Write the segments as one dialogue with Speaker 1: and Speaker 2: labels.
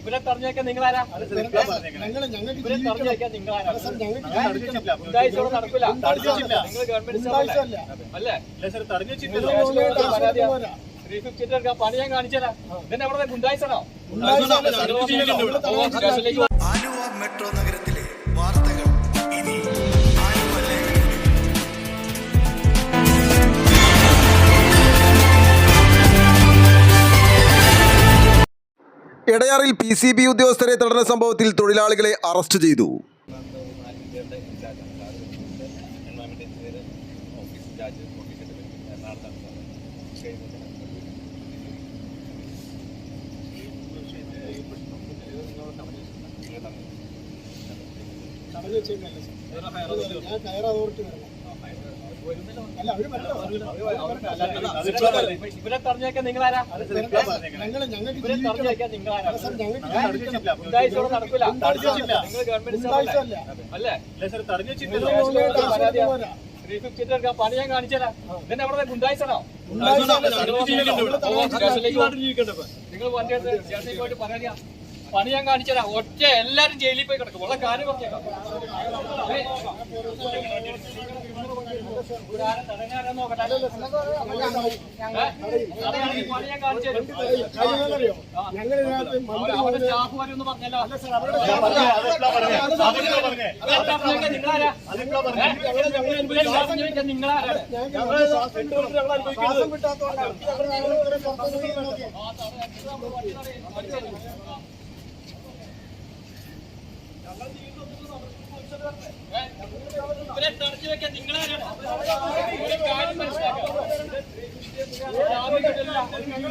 Speaker 1: ഇവരെ തടഞ്ഞേക്കാൻ നിങ്ങളാരാ?
Speaker 2: ഞങ്ങൾ ഞങ്ങൾക്ക്
Speaker 1: ഇവരെ
Speaker 2: ജീവിക്കണം
Speaker 1: തടഞ്ഞേക്കാൻ നിങ്ങളാരാ?
Speaker 2: സാർ ഞങ്ങൾക്ക്
Speaker 1: ഗുണ്ടായിസം ഇവിടെ നടക്കൂല.
Speaker 2: തടഞ്ഞിട്ടില്ല.
Speaker 1: നിങ്ങൾ ഗവൺമെന്റ്. അല്ലേ. ത്രീ ഫിഫ്റ്റി പണി ഞാൻ കാണിച്ചാലാ ഇതന്നെ അവിടെ
Speaker 3: മെട്രോ
Speaker 4: എടയാറിൽ പി സി ബി ഉദ്യോഗസ്ഥരെ തടഞ്ഞ സംഭവത്തിൽ തൊഴിലാളികളെ അറസ്റ്റ് ചെയ്തു.
Speaker 2: ഞാൻ കയർ. അല്ല, അവർ വരണം.
Speaker 1: ഇവരെ തടഞ്ഞേക്കാൻ നിങ്ങളാരാ
Speaker 2: ഞങ്ങൾ ഞങ്ങൾക്ക്
Speaker 1: ഇവരെ
Speaker 2: ജീവിക്കണം
Speaker 1: തടഞ്ഞേക്കാൻ നിങ്ങളാരാ
Speaker 2: സാർ ഞങ്ങൾക്ക് ജീവിക്കണം
Speaker 1: ഗുണ്ടായിസം ഇവിടെ നടക്കൂല
Speaker 2: ഗുണ്ടായിസമല്ല.
Speaker 1: നിങ്ങൾ ഗവൺമെന്റ്
Speaker 2: ഗുണ്ടായിസമല്ല.
Speaker 1: അല്ലേ പണി ഞാൻ
Speaker 2: തടഞ്ഞിട്ടില്ല.
Speaker 1: നിങ്ങൾ പോയിട്ട് ഒറ്റ എല്ലാരും ജയിലിൽ പോയി കിടക്കും ഉള്ള കാര്യം പറഞ്ഞേക്കാം
Speaker 2: ഇതിനകത്ത് മന്ത്രി ശ്വാസം കിട്ടാത്തതുകൊണ്ടാണ്. ഞങ്ങൾ നോക്കിയത്.
Speaker 1: ഇവരെ തടഞ്ഞു വെക്കാൻ നിങ്ങളാരാണ് ഒരു കാര്യം മനസ്സിലാക്കണം ജാമ്യം കിട്ടില്ല.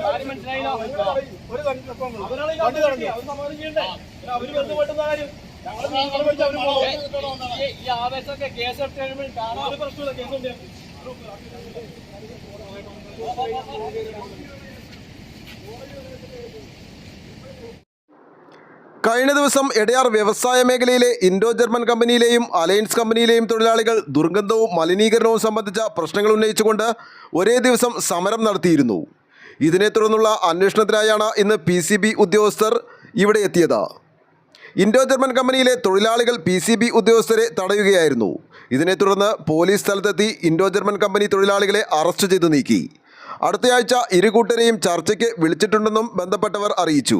Speaker 1: കാര്യം മനസ്സിലായില്ലോ.
Speaker 2: ഒരു കണ്ടിട്ടപ്പം അവരാണ് ഈ വണ്ടി തടഞ്ഞത്. അത് സമാധാനം ചെയ്യണ്ടേ? അവർ വെറുതെ വിട്ടുന്ന കാര്യം. ഞങ്ങൾ നിങ്ങളെ വിളിച്ച് അവർ പോകും.
Speaker 1: ഈ- ഈ ആവേശമൊക്കെ കേസെടുത്ത് കഴിയുമ്പോൾ കാണാൻ
Speaker 2: ഒരു പ്രശ്നമില്ല. കേസുണ്ട്.
Speaker 4: കഴിഞ്ഞ ദിവസം എടയാർ വ്യവസായ മേഖലയിലെ ഇൻഡോ ജർമ്മൻ കമ്പനിയിലെയും അലയൻസ് കമ്പനിയിലെയും തൊഴിലാളികൾ ദുർഗന്ധവും മലിനീകരണവും സംബന്ധിച്ച പ്രശ്നങ്ങൾ ഉന്നയിച്ചുകൊണ്ട് ഒരേ ദിവസം സമരം നടത്തിയിരുന്നു. ഇതിനെ തുടർന്നുള്ള അന്വേഷണത്തിനായാണ് ഇന്ന് പി സി ബി ഉദ്യോഗസ്ഥർ ഇവിടെ എത്തിയത്. ഇൻഡോ ജർമ്മൻ കമ്പനിയിലെ തൊഴിലാളികൾ പി സി ബി ഉദ്യോഗസ്ഥരെ തടയുകയായിരുന്നു. ഇതിനെ തുടർന്ന് പോലീസ് സ്ഥലത്തെത്തി ഇൻഡോ ജർമ്മൻ കമ്പനി തൊഴിലാളികളെ അറസ്റ്റ് ചെയ്തു നീക്കി. അടുത്തയാഴ്ച ഇരു കൂട്ടരെയും ചർച്ചയ്ക്ക് വിളിച്ചിട്ടുണ്ടെന്നും ബന്ധപ്പെട്ടവർ അറിയിച്ചു.